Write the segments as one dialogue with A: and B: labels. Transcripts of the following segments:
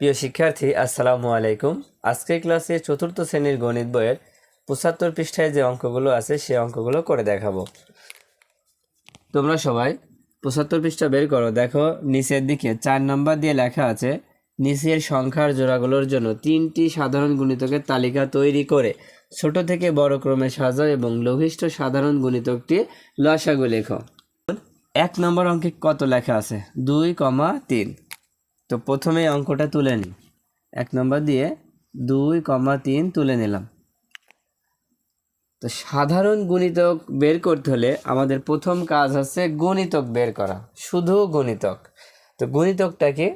A: প্রিয় শিক্ষার্থী, আসসালামু আলাইকুম। আজকের ক্লাসে চতুর্থ শ্রেণির গণিত বইয়ের পঁচাত্তর পৃষ্ঠায় যে অঙ্কগুলো আছে, সেই অঙ্কগুলো করে দেখাবো। তোমরা সবাই পঁচাত্তর পৃষ্ঠা বের করো। দেখো, নিচের দিকে চার নম্বর দিয়ে লেখা আছে, নিচের সংখ্যার জোড়াগুলোর জন্য তিনটি সাধারণ গুণিতকের তালিকা তৈরি করে ছোট থেকে বড় ক্রমে সাজাও এবং লঘিষ্ঠ সাধারণ গুণিতকটি লসাগু লেখো। এক নম্বর অঙ্কে কত লেখা আছে? দুই কমা তিন। তো প্রথমে অঙ্কটা তুলে নিই। এক নম্বর দিয়ে দুই কমা তিন তুলে নিলাম। তো সাধারণ গুণিতক বের করতে হলে আমাদের প্রথম কাজ হচ্ছে গণিতক বের করা, শুধু গুণিতক। তো গুণিতকটা কি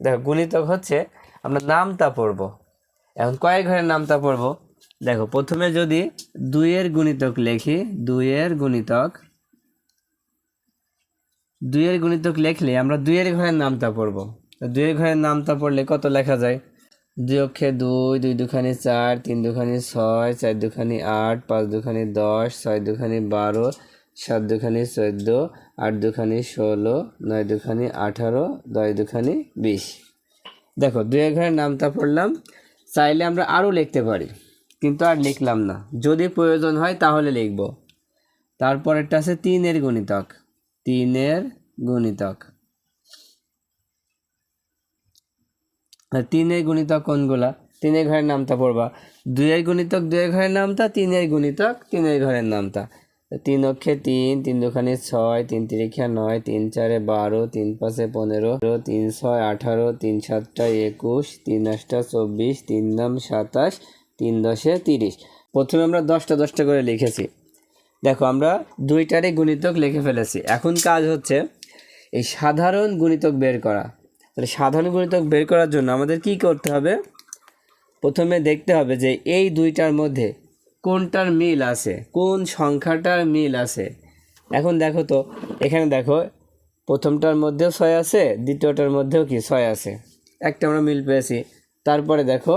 A: দেখো গুণিতক হচ্ছে আমরা নামতা পড়ব। এখন কয়েক ঘরের নামতা পড়ব। দেখো প্রথমে যদি দুইয়ের গুণিতক লিখি, দুইয়ের গুণিতক দুইয়ের গুণিতক লিখলে আমরা দুইয়ের ঘরের নামতা পড়ব। দুইয়ের ঘরের নামতা পড়লে কত লেখা যায়? দুই অক্ষে দুই দুই দুখানি চার, তিন দুখানি ছয়, চার দুখানি আট, পাঁচ দুখানি দশ, ছয় দুখানি বারো, সাত দুখানি চোদ্দ, আট দুখানি ষোলো, নয় দুখানি আঠারো, দশ দুখানি বিশ। দেখো দুইয়ের ঘরের নামতা পড়লাম। চাইলে আমরা আরও লিখতে পারি, কিন্তু আর লিখলাম না। যদি প্রয়োজন হয় তাহলে লিখব। তারপরেরটা আছে তিনের গুণিতক। তিনের গুণিতক। তিনের গুণিতক কোনগুলা? তিনের ঘরের নামটা পড়বা। দুইয়ের গুণিতক দুইয়ের ঘরের নামটা, তিনের গুণিতক তিনের ঘরের নামটা। তিন অক্ষে তিন তিন দুখানে ছয়, তিন তিরিখা নয়, তিন চারে বারো, তিন পাঁচে পনেরো, তিন ছয় আঠারো, তিন সাতটা একুশ, তিন আটটা চব্বিশ, তিন নাম সাতাশ, তিন দশে তিরিশ। প্রথমে আমরা দশটা দশটা করে লিখেছি। দেখো, আমরা দুইটারে গুণিতক লিখে ফেলেছি। এখন কাজ হচ্ছে এই সাধারণ গুণিতক বের করা। তাহলে সাধারণ গুণিতক বের করার জন্য আমাদের কি করতে হবে? প্রথমে দেখতে হবে যে এই দুইটার মধ্যে কোনটার মিল আছে? কোন সংখ্যাটার মিল আছে? এখন দেখো তো, এখানে দেখো, প্রথমটার মধ্যেও ছয় আছে, দ্বিতীয়টার মধ্যেও কি ছয় আছে? একটা আমরা মিল পেয়েছি। তারপরে দেখো,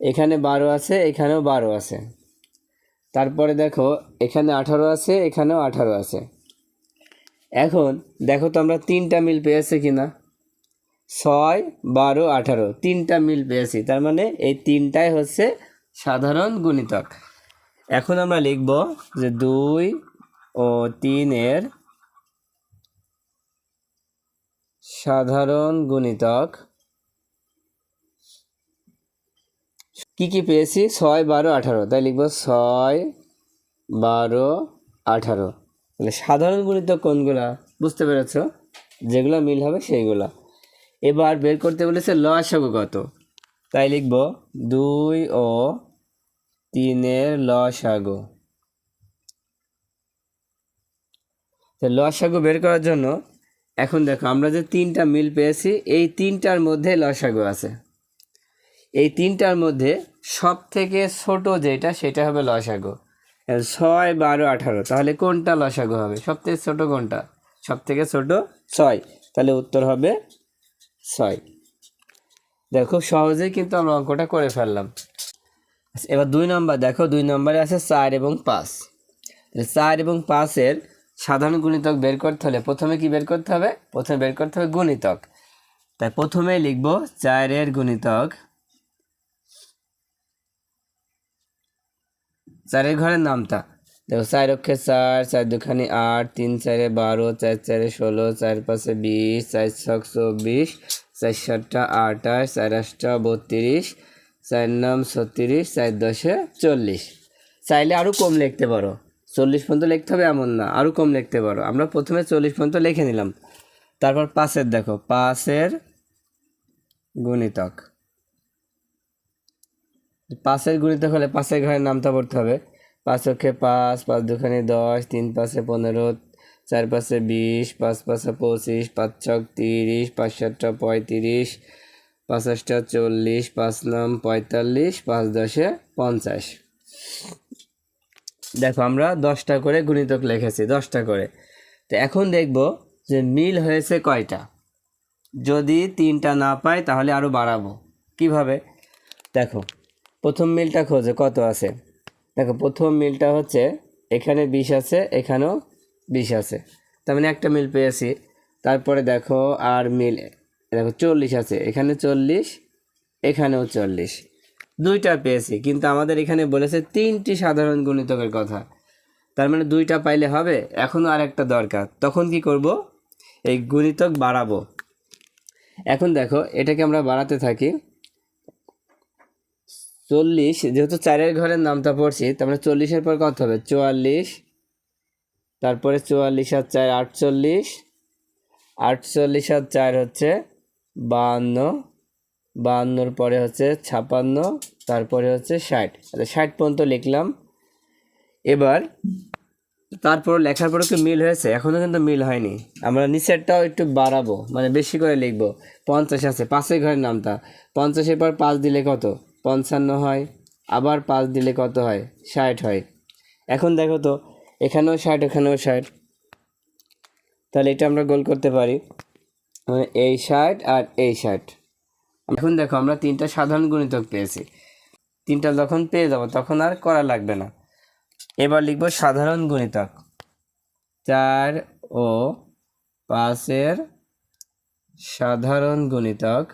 A: এখানে বারো আছে, এখানেও বারো আছে। তারপরে দেখো, এখানে আঠারো আছে, এখানেও আঠারো আছে। এখন দেখো তো আমরা তিনটা মিল পেয়েছি কি না ছয়, বারো, আঠারো। তিনটা মিল পেয়েছি তার মানে এই তিনটাই হচ্ছে সাধারণ গুণিতক। এখন আমরা লিখব যে দুই ও তিনের সাধারণ গুণিতক কি কি পেয়েছি? ছয়, বারো, আঠারো। তাই লিখব ছয়, বারো, আঠারো। তাহলে সাধারণ গুণিতক কোনগুলা? বুঝতে পেরেছ? যেগুলো মিল হবে সেইগুলা। এবার বের করতে বলেছে ল লসাগু কত তাই লিখব দুই ও তিনের ল লসাগু তো লসাগু বের করার জন্য এখন দেখো আমরা যে তিনটা মিল পেয়েছি, এই তিনটার মধ্যে লসাগু আছে। এই তিনটার মধ্যে সব থেকে ছোট যেটা, সেটা হবে লসাগু ছয়, বারো, আঠারো, তাহলে কোনটা লসাগু হবে? সব থেকে ছোটো কোনটা? সব থেকে ছোটো ছয়। তাহলে উত্তর হবে ছয়। দেখো, খুব সহজেই কিন্তু আমরা অঙ্কটা করে ফেললাম। এবার দুই নম্বর, দেখো, দুই নম্বরে আছে চার এবং পাঁচ। চার এবং পাঁচের সাধারণ গুণিতক বের করতে হলে প্রথমে কি বের করতে হবে? প্রথমে বের করতে হবে গুণিতক। তাই প্রথমে লিখব চারের গুণিতক। চারের ঘরের নামটা। দেখো, চার অক্ষে চার চার দুখানি আট, তিন চারে বারো, চার চারে ষোলো, চার পাঁচে বিশ, চার ছক চব্বিশ চার সাতটা আঠাশ চার আটটা বত্রিশ, চার নাম ছত্রিশ, চার দশে চল্লিশ। চাইলে আরও কম লিখতে পারো। চল্লিশ পর্যন্ত লিখতে হবে এমন না আরও কম লিখতে পারো। আমরা প্রথমে চল্লিশ পর্যন্ত লিখে নিলাম। তারপর পাঁচের দেখো, পাঁচের গুণিতক। পাঁচের গুণিতক হলে পাঁচের ঘরের নামটা পড়তে হবে। পাঁচ অক্ষে পাঁচ পাঁচ দুখানি দশ, তিন পাঁচে পনেরো চার পাঁচে বিশ, পাঁচ পাঁচে পঁচিশ, পাঁচ ছক তিরিশ, পাঁচ সাতটা পঁয়ত্রিশ, পাঁচ আটটা চল্লিশ, পাঁচ নাম পঁয়তাল্লিশ, পাঁচ দশে পঞ্চাশ। দেখো আমরা দশটা করে গুণিতক লিখেছি, দশটা করে। তো এখন দেখব যে মিল হয়েছে কয়টা। যদি তিনটা না পাই তাহলে আরও বাড়াবো। কীভাবে? দেখো, প্রথম মিলটা খোঁজে, কত আছে? দেখো, প্রথম মিলটা হচ্ছে এখানে বিশ আছে, এখানেও বিশ আছে। তার মানে একটা মিল পেয়েছি। তারপরে দেখো আর মিল দেখো চল্লিশ আছে। এখানে চল্লিশ, এখানেও চল্লিশ। দুইটা পেয়েছি, কিন্তু আমাদের এখানে বলেছে তিনটি সাধারণ গুণিতকের কথা। তার মানে দুইটা পাইলে হবে এখনও আর একটা দরকার। তখন কি করব? এই গুণিতক বাড়াবো। এখন দেখো, এটাকে আমরা বাড়াতে থাকি। চল্লিশ, যেহেতু চারের ঘরের নামটা পড়ছি, তার মানে চল্লিশের পর কত হবে? চুয়াল্লিশ তারপরে চুয়াল্লিশ আর চার আটচল্লিশ। আটচল্লিশ আর চার হচ্ছে বাহান্ন। বাহান্নর পরে হচ্ছে ছাপান্ন, তারপরে হচ্ছে ষাট। আচ্ছা ষাট পর্যন্ত লিখলাম। এবার তারপর লেখার পরে একটু মিল হয়েছে এখনও কিন্তু মিল হয়নি। আমরা নিচেরটাও একটু বাড়াবো মানে বেশি করে লিখব। পঞ্চাশ আছে পাশের ঘরের নামটা। পঞ্চাশের পর পাঁচ দিলে কত? পঞ্চান্ন হয়। আবার পাঁচ দিলে কত হয়? ষাট হয়। এখন দেখো তো এখানেও ষাট এখানেও ষাট। তাহলে এটা আমরা গোল করতে পারি। মানে এই ষাট আর এই ষাট। এখন দেখো, আমরা তিনটা সাধারণ গুণিতক পেয়েছি। তিনটা যখন পেয়ে যাব, তখন আর করা লাগবে না। এবার লিখব সাধারণ গুণিতক। চার ও পাঁচের সাধারণ গুণিতক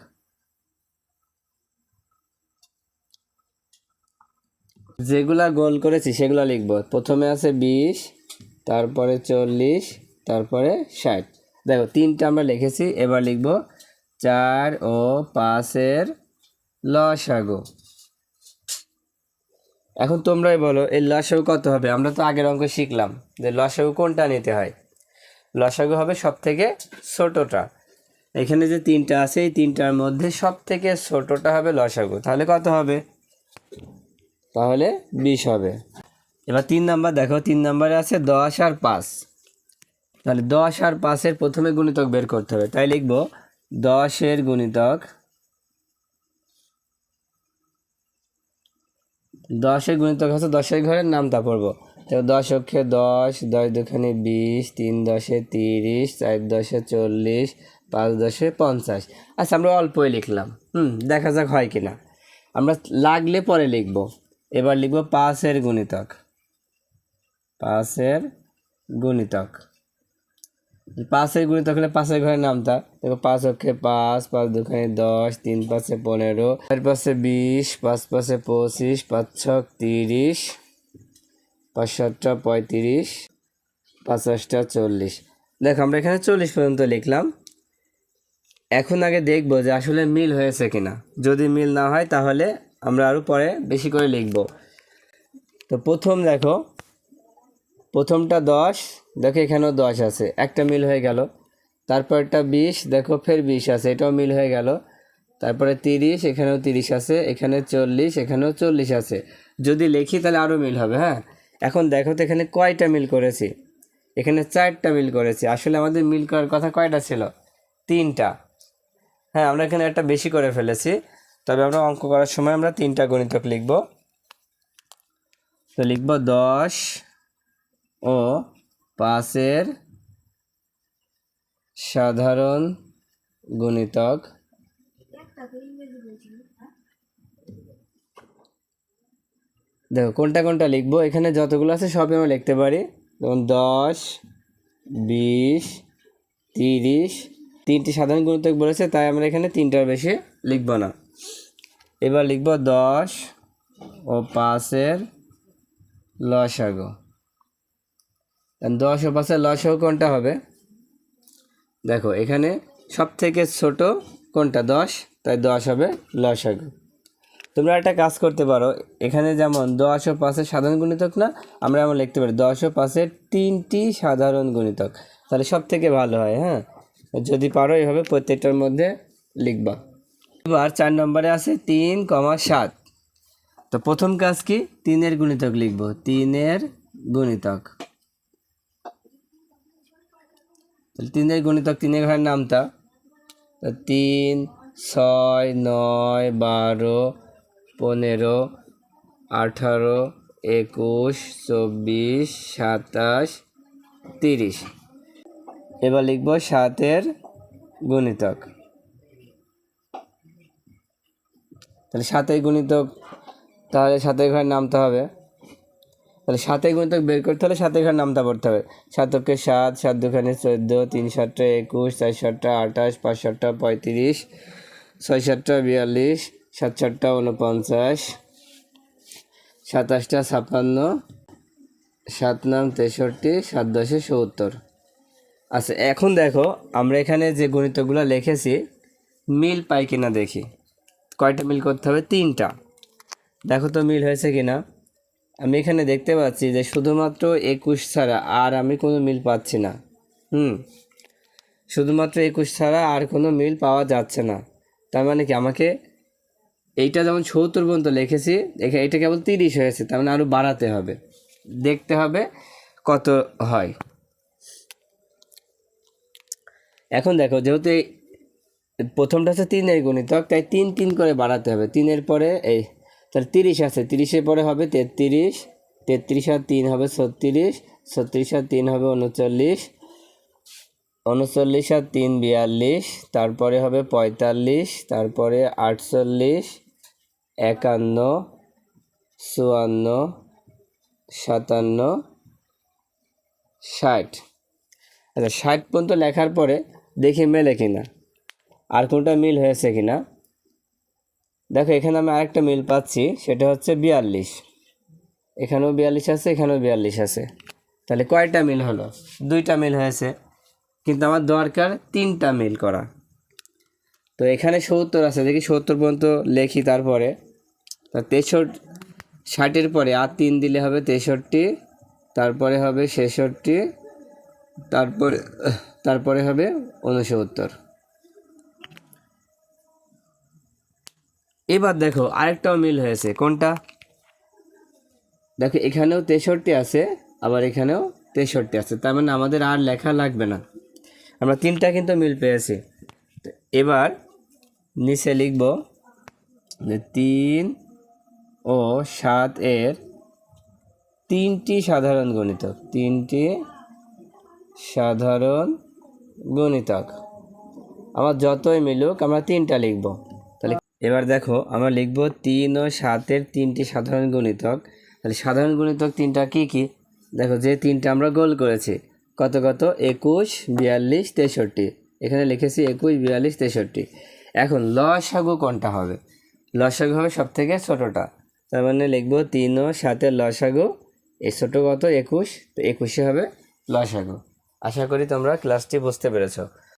A: যেগুলা গোল করেছি, সেগুলো লিখব। প্রথমে আছে বিশ, তারপরে চল্লিশ, তারপরে ষাট। দেখো, তিনটা আমরা লিখেছি, এবার লিখব চার ও পাঁচের লসাগু। এখন তোমরাই বলো, এই লসাগু কত হবে? আমরা তো আগের অঙ্ক শিখলাম যে লসাগু কোনটা নিতে হয়? লসাগু হবে সব থেকে ছোটোটা। এখানে যে তিনটা আছে, এই তিনটার মধ্যে সব থেকে ছোটোটা হবে লসাগু। তাহলে কত হবে? তাহলে বিশ হবে। এবার তিন নাম্বার, দেখো তিন নাম্বারে আছে দশ আর পাঁচ। তাহলে দশ আর পাঁচের প্রথমে গুণিতক বের করতে হবে। তাই লিখব দশের গুণিতক দশের গুণিতক হচ্ছে দশের ঘরের নামটা পড়ব। তো দশ অক্ষে দশ দশ দুখানে বিশ, তিন দশে তিরিশ, চার দশে চল্লিশ, পাঁচ দশে পঞ্চাশ। আচ্ছা আমরা অল্পই লিখলাম। হুম, দেখা যাক হয় কি না আমরা লাগলে পরে লিখব। এবার লিখব পাঁচের গুণিতক। পাঁচের গুণিতক। পাঁচের গুণিতক হলে পাঁচের ঘরের নামটা। দেখো পাঁচ অক্ষে পাঁচ পাঁচ দুখানে দশ, তিন পাঁচে পনেরো, চার পাঁচে বিশ, পাঁচ পাঁচে পঁচিশ, পাঁচ ছক তিরিশ পাঁচ সাতটা পঁয়ত্রিশ পাঁচ পাঁচটা চল্লিশ। দেখো আমরা এখানে চল্লিশ পর্যন্ত লিখলাম। এখন আগে দেখব যে আসলে মিল হয়েছে কিনা। যদি মিল না হয় তাহলে আমরা আরও পরে বেশি করে লিখব। তো প্রথম দেখো, প্রথমটা দশ, দেখো এখানেও দশ আছে, একটা মিল হয়ে গেল। তারপরটা বিশ, দেখো ফের বিশ আছে, এটাও মিল হয়ে গেল। তারপরে তিরিশ, এখানেও তিরিশ আছে, এখানে চল্লিশ, এখানেও চল্লিশ আছে। যদি লিখি তাহলে আরও মিল হবে হ্যাঁ? এখন দেখো তো এখানে কয়টা মিল করেছি? এখানে চারটা মিল করেছি। আসলে আমাদের মিল করার কথা কয়টা ছিল? তিনটা। হ্যাঁ আমরা এখানে একটা বেশি করে ফেলেছি। তবে আমরা অঙ্ক করার সময় আমরা তিনটা গণিতক লিখব। তো লিখব দশ ও পাঁচের সাধারণ গণিতক। দেখো, কোনটা কোনটা লিখব? এখানে যতগুলো আছে সবই আমরা লিখতে পারি। যেমন দশ, বিশ, তিরিশ, তিনটি সাধারণ গুণিতক বলেছে, তাই আমরা এখানে তিনটার বেশি লিখব না। এবার লিখব দশ ও পাঁচের লসাগু। দশ ও পাঁচের লসাগু কোনটা হবে? দেখো, এখানে সব থেকে ছোট কোনটা? দশ, তাই দশ হবে লসাগু। তোমরা একটা কাজ করতে পারো, এখানে যেমন দশ ও পাঁচের সাধারণ গুণিতক না, আমরা এমন লিখতে পারি দশ ও পাঁচের তিনটি সাধারণ গুণিতক। তাহলে সব থেকে ভালো হয় হ্যাঁ? যদি পারো এইভাবে প্রত্যেকটার মধ্যে লিখবা। এবার চার নম্বরে আছে তিন কমা সাত। তো প্রথম কাজ কি? তিনের গুণিতক লিখব। তিনের গুণিতক। তাহলে তিনের গুণিতক তিনের ঘরের নামটা? তো তিন, ছয়, নয়, বারো, পনেরো, আঠারো, একুশ, চব্বিশ, সাতাশ, তিরিশ। এবার লিখব সাতের গুণিতক। তাহলে সাতের গুণিতক, তাহলে সাতের ঘরের নামতে হবে। তাহলে সাতে গুণিতক বের করতে হলে সাতে ঘর নামটা পড়তে হবে। সাতকে সাত সাত দুখানে চোদ্দ, তিন সাতটা একুশ, চার সাতটা আঠাশ, পাঁচ সাতটা পঁয়ত্রিশ, ছয় সাতটা বিয়াল্লিশ, সাত সাতটা উনপঞ্চাশ সাতাশটা ছাপ্পান্ন, সাত নাম তেষট্টি, সাত দশে সত্তর। আচ্ছা এখন দেখো আমরা এখানে যে গণিতগুলো লিখেছি, মিল পাই কিনা দেখি। কয়টা মিল করতে হবে? তিনটা। দেখো তো মিল হয়েছে কি না আমি এখানে দেখতে পাচ্ছি যে শুধুমাত্র একুশ ছাড়া আর আমি কোনো মিল পাচ্ছি না। হুম। শুধুমাত্র একুশ ছাড়া আর কোনো মিল পাওয়া যাচ্ছে না। তার মানে কি আমাকে এইটা যেমন সত্তর পর্যন্ত লিখেছি এটা কেবল তিরিশ হয়েছে, তার মানে আরও বাড়াতে হবে। দেখতে হবে কত হয়। এখন দেখো, যেহেতু প্রথমটা হচ্ছে তিনের গুণিতক তাই তিন তিন করে বাড়াতে হবে। তিনের পরে এই, তাহলে তিরিশ আছে, তিরিশের পরে হবে তেত্রিশ তেত্রিশ আর তিন হবে ছত্রিশ ছত্রিশ আর তিন হবে উনচল্লিশ উনচল্লিশ আর তিন বিয়াল্লিশ, তারপরে হবে পঁয়তাল্লিশ, তারপরে আটচল্লিশ, একান্ন, চুয়ান্ন, সাতান্ন, ষাট। আচ্ছা ষাট পর্যন্ত লেখার পরে দেখি মেলে কিনা। আর কোনটা মিল হয়েছে কি না দেখো, এখানে আমি আরেকটা মিল পাচ্ছি, সেটা হচ্ছে বিয়াল্লিশ। এখানেও বিয়াল্লিশ আছে, এখানেও বিয়াল্লিশ আছে। তাহলে কয়টা মিল হলো? দুইটা মিল হয়েছে, কিন্তু আমার দরকার তিনটা মিল করা। তো এখানে সত্তর আছে, দেখি সত্তর পর্যন্ত লেখি তারপরে। তেষট্টি, ষাটের পরে আর তিন দিলে হবে তেষট্টি, তারপরে হবে ছেষট্টি, তারপরে তারপরে হবে উনসত্তর। এবার দেখো, আরেকটাও মিল হয়েছে। কোনটা? দেখো, এখানেও তেষট্টি আছে, আবার এখানেও তেষট্টি আছে। তার মানে আমাদের আর লেখা লাগবে না। আমরা তিনটা কিন্তু মিল পেয়েছি। এবার নিচে লিখব যে তিন ও সাত এর তিনটি সাধারণ গণিতক। তিনটি সাধারণ গণিতক। আমার যতই মিলুক, আমরা তিনটা লিখব। এবার দেখো, আমরা লিখব তিন ও সাতের তিনটি সাধারণ গণিতক। তাহলে সাধারণ গণিতক তিনটা কি কি? দেখো, যে তিনটা আমরা গোল করেছি, কত কত? একুশ, বিয়াল্লিশ, তেষট্টি। এখানে লিখেছি একুশ, বিয়াল্লিশ, তেষট্টি। এখন লসাগু কোনটা হবে? লসাগু হবে সব থেকে ছোটোটা। তার মানে লিখব তিন ও সাতের লসাগু এই ছোটো কত? একুশ। তো একুশে হবে লসাগু। আশা করি তোমরা ক্লাসটি বুঝতে পেরেছ।